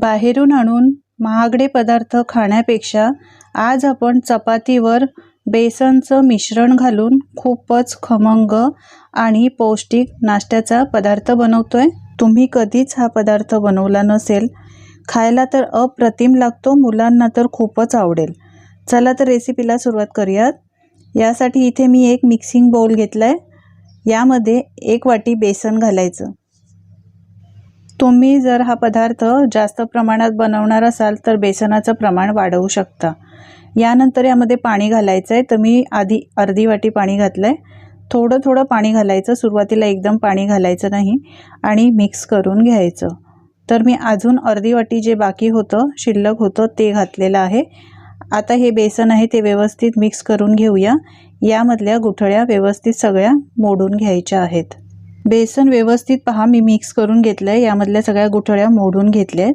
बाहेरून आणून महागडे पदार्थ खाण्यापेक्षा आज आपण चपातीवर बेसनचं मिश्रण घालून खूपच खमंग आणि पौष्टिक नाश्त्याचा पदार्थ बनवतोय. तुम्ही कधीच हा पदार्थ बनवला नसेल. खायला तर अप्रतिम लागतो मुलांना तर खूपच आवडेल. चला तर रेसिपीला सुरुवात करूयात. यासाठी इथे मी एक मिक्सिंग बाऊल घेतला आहे यामध्ये एक वाटी बेसन घालायचं. तुम्ही जर हा पदार्थ जास्त प्रमाणात बनवणार असाल तर बेसनाचं प्रमाण वाढवू शकता. यानंतर यामध्ये पाणी घालायचं आहे तर मी आधी अर्धी वाटी पाणी घातलं आहे थोडं थोडं पाणी घालायचं. सुरुवातीला एकदम पाणी घालायचं नाही आणि मिक्स करून घ्यायचं. तर मी अजून अर्धी वाटी जे बाकी होतं शिल्लक होतं ते घातलेलं आहे. आता हे बेसन आहे ते व्यवस्थित मिक्स करून घेऊया. यामधल्या गुठळ्या व्यवस्थित सगळ्या मोडून घ्यायच्या आहेत. बेसन व्यवस्थित पहा मी मिक्स करून घेतलं आहे यामधल्या सगळ्या गुठळ्या मोडून घेतल्या आहेत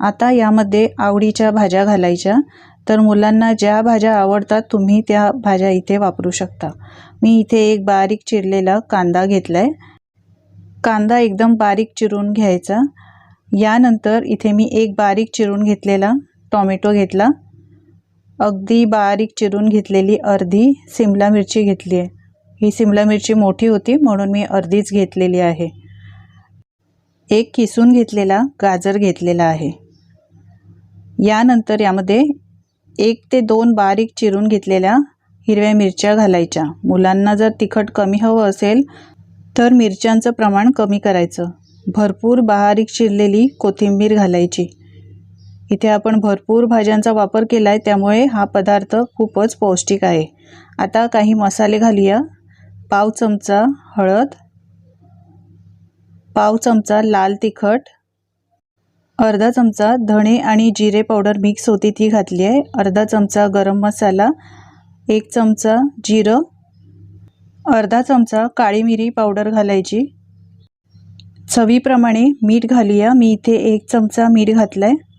आता यामध्ये आवडीच्या भाज्या घालायच्या. तर मुलांना ज्या भाज्या आवडतात तुम्ही त्या भाज्या इथे वापरू शकता. मी इथे एक बारीक चिरलेला कांदा घेतला आहे कांदा एकदम बारीक चिरून घ्यायचा. यानंतर इथे मी एक बारीक चिरून घेतलेला टॉमॅटो घेतला. अगदी बारीक चिरून घेतलेली अर्धी सिमला मिरची घेतली आहे ही सिमला मिरची मोठी होती म्हणून मी अर्धीच घेतलेली आहे. एक किसून घेतलेला गाजर घेतलेला आहे. यानंतर यामध्ये एक ते दोन बारीक चिरून घेतलेल्या हिरव्या मिरच्या घालायच्या. मुलांना जर तिखट कमी हवं असेल तर मिरच्यांचं प्रमाण कमी करायचं. भरपूर बारीक चिरलेली कोथिंबीर घालायची. इथे आपण भरपूर भाज्यांचा वापर केला आहे त्यामुळे हा पदार्थ खूपच पौष्टिक आहे. आता काही मसाले घालूया. पाव चमचा हळद पाव चमचा लाल तिखट अर्धा चमचा धणे आणि जिरे पावडर मिक्स होती ती घातली आहे. अर्धा चमचा गरम मसाला एक चमचा जिरं अर्धा चमचा काळी मिरी पावडर घालायची. चवीप्रमाणे मीठ घालूया. मी इथे एक चमचा मीठ घातला आहे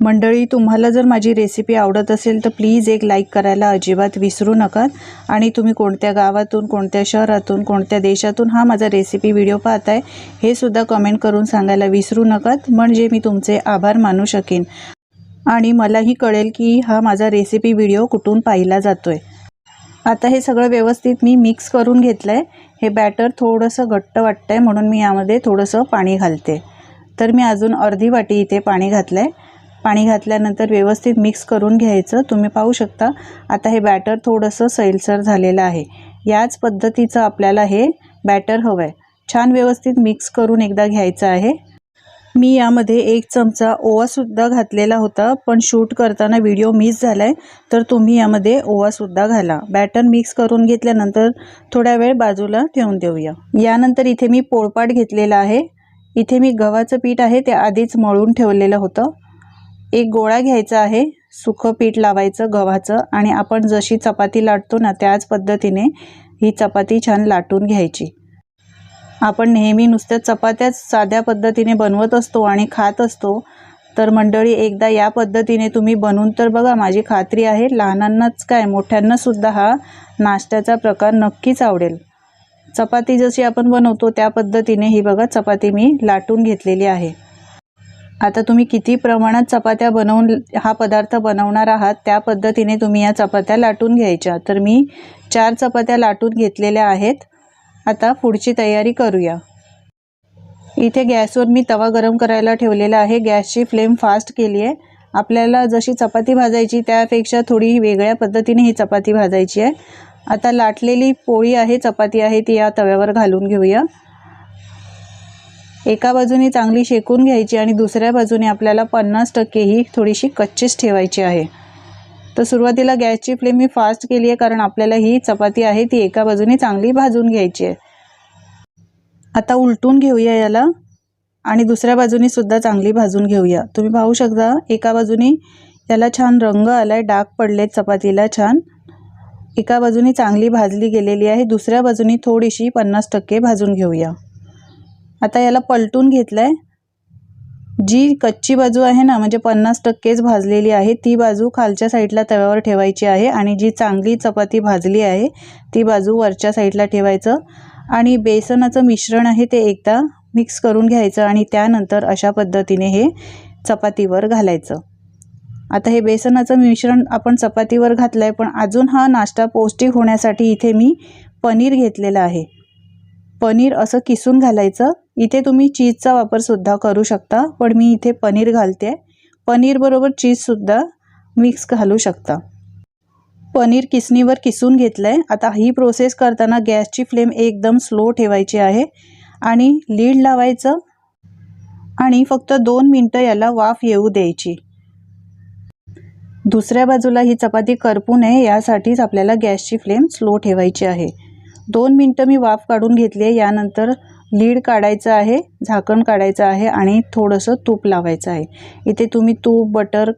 मंडळी तुम्हाला जर माझी रेसिपी आवडत असेल तर प्लीज एक लाईक करायला अजिबात विसरू नका. आणि तुम्ही कोणत्या गावातून कोणत्या शहरातून कोणत्या देशातून हा माझा रेसिपी व्हिडिओ पाहताय हे सुद्धा कमेंट करून सांगायला विसरू नका. म्हणजे मी तुमचे आभार मानू शकेन. आणि मलाही कळेल की हा माझा रेसिपी व्हिडिओ कुठून पाहिला जातो आहे आता हे सगळं व्यवस्थित मी मिक्स करून घेतलं आहे हे बॅटर थोडंसं घट्ट वाटतं आहे म्हणून मी यामध्ये थोडंसं पाणी घालते. तर मी अजून अर्धी वाटी इथे पाणी घातलं आहे पाणी घातल्यानंतर व्यवस्थित मिक्स करून घ्यायचं. तुम्ही पाहू शकता आता हे बॅटर थोडंसं सैलसर झालेलं आहे. याच पद्धतीचं आपल्याला हे बॅटर हवं आहे छान व्यवस्थित मिक्स करून एकदा घ्यायचं आहे. मी यामध्ये एक चमचा ओवासुद्धा घातलेला होता पण शूट करताना व्हिडिओ मिस झाला आहे तर तुम्ही यामध्ये ओवासुद्धा घाला. बॅटर मिक्स करून घेतल्यानंतर थोड्या वेळ बाजूला ठेवून देऊया. यानंतर इथे मी पोळपाट घेतलेला आहे. इथे मी गव्हाचं पीठ आहे ते आधीच मळून ठेवलेलं होतं. एक गोळा घ्यायचा आहे सुखं पीठ लावायचं गव्हाचं आणि आपण जशी चपाती लाटतो ना त्याच पद्धतीने ही चपाती छान लाटून घ्यायची. आपण नेहमी नुसत्या चपात्याच साध्या पद्धतीने बनवत असतो आणि खात असतो तर मंडळी एकदा या पद्धतीने तुम्ही बनवून तर बघा माझी खात्री आहे लहानांनाच काय मोठ्यांनासुद्धा हा नाश्त्याचा प्रकार नक्कीच आवडेल. चपाती जशी आपण बनवतो त्या पद्धतीने ही बघा चपाती मी लाटून घेतलेली आहे. आता तुम्ही किती प्रमाणात चपात्या बनवून हा पदार्थ बनवणार आहात त्या पद्धतीने तुम्ही या चपात्या लाटून घ्यायच्या. तर मी चार चपात्या लाटून घेतलेल्या आहेत. आता पुढची तयारी करूया. इथे गॅसवर मी तवा गरम करायला ठेवलेला आहे. गॅसची फ्लेम फास्ट केली आहे. आपल्याला जशी चपाती भाजायची त्यापेक्षा थोडी वेगळ्या पद्धतीने ही चपाती भाजायची आहे. आता लाटलेली पोळी आहे चपाती आहे ती या तव्यावर घालून घेऊया. एका बाजूने चांगली शेकून घ्यायची आणि दुसऱ्या बाजूने आपल्याला पन्नास टक्के ही थोडीशी कच्चीच ठेवायची आहे. तर सुरुवातीला गॅसची फ्लेम मी फास्ट केली आहे कारण आपल्याला ही चपाती आहे ती एका बाजूने चांगली भाजून घ्यायची आहे. आता उलटून घेऊया याला आणि दुसऱ्या बाजूने सुद्धा चांगली भाजून घेऊया. तुम्ही पाहू शकता एका बाजूने याला छान रंग आला आहे डाग पडलेत चपातीला छान. एका बाजूने चांगली भाजली गेलेली आहे दुसऱ्या बाजूने थोडीशी पन्नास टक्के भाजून घेऊया. आता याला पलटून घेतलं आहे जी कच्ची बाजू आहे ना म्हणजे पन्नास टक्केच भाजलेली आहे ती बाजू खालच्या साईडला तव्यावर ठेवायची आहे आणि जी चांगली चपाती भाजली आहे ती बाजू वरच्या साईडला ठेवायचं. आणि बेसनाचं मिश्रण आहे ते एकदा मिक्स करून घ्यायचं आणि त्यानंतर अशा पद्धतीने हे चपातीवर घालायचं. आता हे बेसनाचं मिश्रण आपण चपातीवर घातलं आहे पण अजून हा नाश्ता पौष्टिक होण्यासाठी इथे मी पनीर घेतलेलं आहे. पनीर असं किसून घालायचं. इथे तुम्ही चीजचा वापरसुद्धा करू शकता पण मी इथे पनीर घालते. पनीरबरोबर चीजसुद्धा मिक्स घालू शकता. पनीर किसणीवर किसून घेतलं आहे आता ही प्रोसेस करताना गॅसची फ्लेम एकदम स्लो ठेवायची आहे आणि लीड लावायचं आणि फक्त दोन मिनटं याला वाफ येऊ द्यायची. दुसऱ्या बाजूला ही चपाती करपू नये यासाठीच आपल्याला गॅसची फ्लेम स्लो ठेवायची आहे. दोन मिनटं मी वाफ काढून घेतली आहे यानंतर लीड काढायचं आहे झाकण काढायचं आहे आणि थोडंसं तूप लावायचं आहे. इथे तुम्ही तूप बटर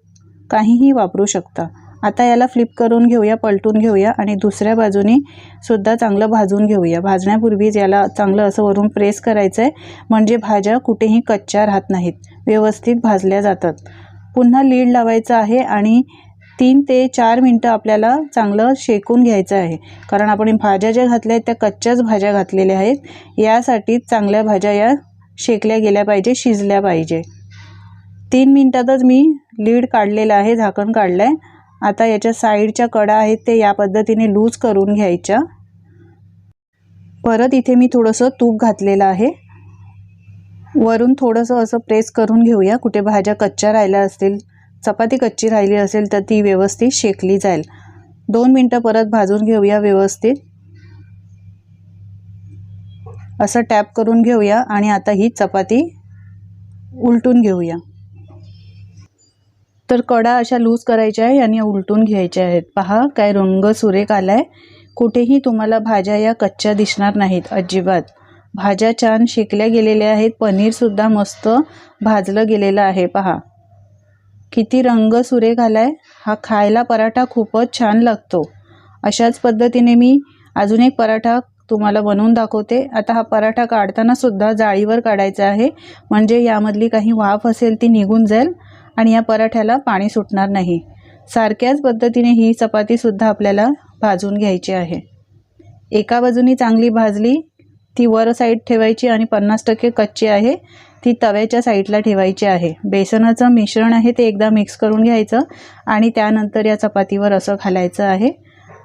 काहीही वापरू शकता. आता याला फ्लिप करून घेऊया पलटून घेऊया आणि दुसऱ्या बाजूनी सुद्धा चांगलं भाजून घेऊया. भाजण्यापूर्वीच याला चांगलं असं वरून प्रेस करायचं आहे म्हणजे भाज्या कुठेही कच्च्या राहत नाहीत. व्यवस्थित भाजल्या जातात. पुन्हा लीड लावायचं आहे आणि तीन ते चार मिनटं आपल्याला चांगलं शेकून घ्यायचं आहे. कारण आपण भाज्या ज्या घातल्या आहेत त्या कच्च्याच भाज्या घातलेल्या आहेत. यासाठी चांगल्या भाज्या या शेकल्या गेल्या पाहिजे शिजल्या पाहिजे. तीन मिनटातच मी लीड काढलेलं आहे झाकण काढलं आहे आता याच्या साईडच्या कडा आहेत ते या पद्धतीने लूज करून घ्यायच्या. परत इथे मी थोडंसं तूप घातलेलं आहे. वरून थोडंसं असं प्रेस करून घेऊया. कुठे भाज्या कच्च्या राहिल्या असतील चपाती कच्ची राहिली असेल तर ती व्यवस्थित शेकली जाईल. दोन मिनटं परत भाजून घेऊया व्यवस्थित. असं टॅप करून घेऊया आणि आता ही चपाती उलटून घेऊया. तर कडा अशा लूज करायच्या आहे आणि उलटून घ्यायच्या आहेत. पहा काय रंग सुरेख आला आहे कुठेही तुम्हाला भाज्या या कच्च्या दिसणार नाहीत अजिबात. भाज्या छान शेकल्या गेलेल्या आहेत. पनीरसुद्धा मस्त भाजलं गेलेलं आहे. पहा. किती रंग सुरेख आला आहे हा खायला पराठा खूपच छान लागतो. अशाच पद्धतीने मी अजून एक पराठा तुम्हाला बनवून दाखवते. आता हा पराठा काढताना सुद्धा जाळीवर काढायचा आहे. म्हणजे यामधली काही वाफ असेल ती निघून जाईल आणि या पराठ्याला पाणी सुटणार नाही. सारख्याच पद्धतीने ही चपातीसुद्धा आपल्याला भाजून घ्यायची आहे. एका बाजूनी चांगली भाजली ती वर साईड ठेवायची आणि पन्नास टक्के कच्ची आहे. ती तव्याच्या साईडला ठेवायची आहे. बेसनाचं मिश्रण आहे ते एकदा मिक्स करून घ्यायचं आणि त्यानंतर या चपातीवर असं घालायचं आहे.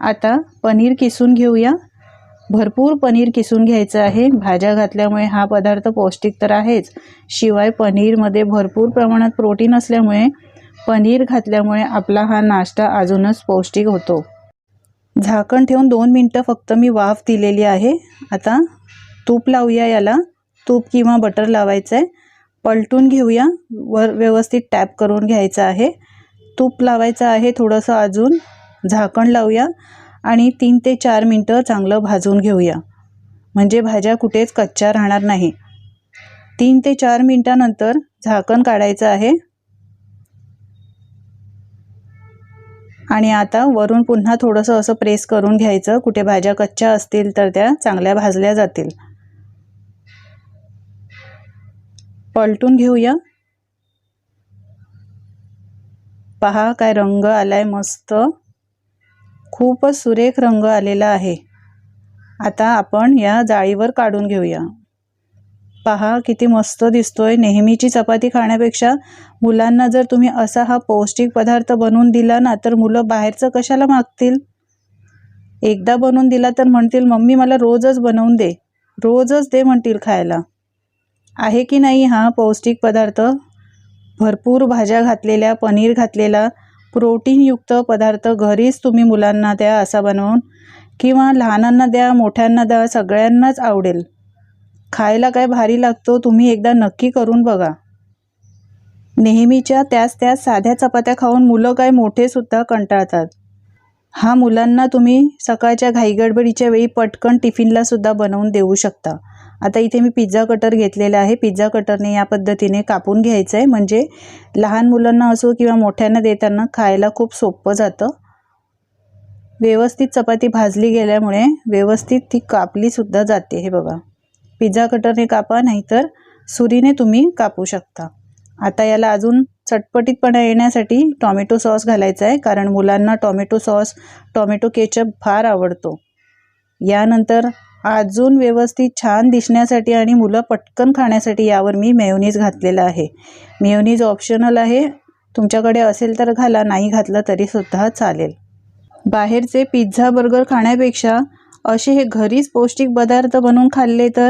आता पनीर किसून घेऊया. भरपूर पनीर किसून घ्यायचं आहे. भाज्या घातल्यामुळे हा पदार्थ पौष्टिक तर आहेच. शिवाय पनीरमध्ये भरपूर प्रमाणात प्रोटीन असल्यामुळे पनीर घातल्यामुळे आपला हा नाश्ता अजूनच पौष्टिक होतो. झाकण ठेवून दोन मिनटं फक्त मी वाफ दिलेली आहे. आता तूप लावूया याला. तूप किंवा बटर लावायचं आहे पलटून घेऊया. वर व्यवस्थित टॅप करून घ्यायचं आहे. तूप लावायचं आहे थोडंसं अजून. झाकण लावूया आणि तीन ते चार मिनटं चांगलं भाजून घेऊया. म्हणजे भाज्या कुठेच कच्च्या राहणार नाही. तीन ते चार मिनटानंतर झाकण काढायचं आहे. आणि आता वरून पुन्हा थोडंसं असं प्रेस करून घ्यायचं. कुठे भाज्या कच्च्या असतील तर त्या चांगल्या भाजल्या जातील. पलटून घेऊया. पहा काय रंग आलाय मस्त. खूपच सुरेख रंग आलेला आहे. आता आपण या जाळीवर काढून घेऊया. पहा किती मस्त दिसतोय. नेहमीची चपाती खाण्यापेक्षा मुलांना जर तुम्ही असा हा पौष्टिक पदार्थ बनवून दिला ना तर मुलं बाहेरचं कशाला मागतील? एकदा बनवून दिला तर म्हणतील मम्मी मला रोजच बनवून दे. रोजच दे म्हणतील खायला. आहे की नाही हा पौष्टिक पदार्थ? भरपूर भाज्या घातलेल्या पनीर घातलेला प्रोटीनयुक्त पदार्थ घरीच तुम्ही मुलांना द्या असा बनवून किंवा लहानांना द्या मोठ्यांना द्या सगळ्यांनाच आवडेल. खायला काय भारी लागतो तुम्ही एकदा नक्की करून बघा. नेहमीच्या त्याच त्याच साध्या चपात्या खाऊन मुलं काय मोठेसुद्धा कंटाळतात. हा मुलांना तुम्ही सकाळच्या घाईगडबडीच्या वेळी पटकन टिफिनलासुद्धा बनवून देऊ शकता. आता इथे मी पिझ्झा कटर घेतलेला आहे. पिझ्झा कटरने या पद्धतीने कापून घ्यायचं आहे म्हणजे लहान मुलांना असो किंवा मोठ्यांना देताना खायला खूप सोपं जातं. व्यवस्थित चपाती भाजली गेल्यामुळे व्यवस्थित ती कापलीसुद्धा जाते. हे बघा. पिझ्झा कटरने कापा नाहीतर सुरीने तुम्ही कापू शकता. आता याला अजून चटपटीतपणा येण्यासाठी टॉमॅटो सॉस घालायचा आहे कारण मुलांना टॉमॅटो सॉस टॉमॅटो केचप फार आवडतो. यानंतर अजून व्यवस्थित छान दिसण्यासाठी आणि मुलं पटकन खाण्यासाठी यावर मी मेयोनीज घातलेला आहे. मेयोनीज ऑप्शनल आहे. तुमच्याकडे असेल तर घाला नाही घातलं तरीसुद्धा चालेल. बाहेरचे पिझ्झा बर्गर खाण्यापेक्षा असे हे घरीच पौष्टिक पदार्थ बनवून खाल्ले तर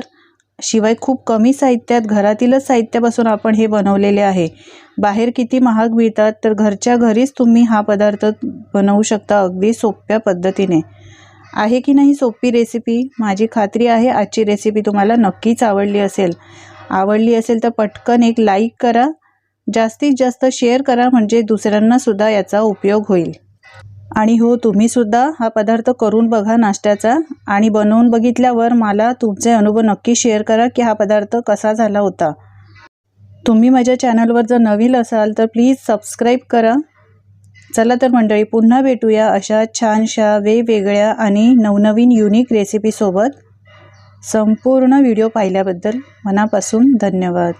शिवाय खूप कमी साहित्यात घरातीलच साहित्यापासून आपण हे बनवलेले आहे. बाहेर किती महाग मिळतात तर घरच्या घरीच तुम्ही हा पदार्थ बनवू शकता अगदी सोप्या पद्धतीने. आहे की नाही सोपी रेसिपी माझी खात्री आहे आजची रेसिपी तुम्हाला नक्कीच आवडली असेल. आवडली असेल तर पटकन एक लाईक करा. जास्तीत जास्त शेअर करा म्हणजे दुसऱ्यांनासुद्धा याचा उपयोग होईल. आणि हो तुम्हीसुद्धा हा पदार्थ करून बघा नाश्त्याचा. आणि बनवून बघितल्यावर मला तुमचे अनुभव नक्की शेअर करा की हा पदार्थ कसा झाला होता. तुम्ही माझ्या चॅनलवर जर नवीन असाल तर प्लीज सबस्क्राईब करा. चला तर मंडळी पुन्हा भेटूया अशा छानशा वेगवेगळ्या आणि नवनवीन युनिक रेसिपीसोबत संपूर्ण व्हिडिओ पाहिल्याबद्दल मनापासून धन्यवाद.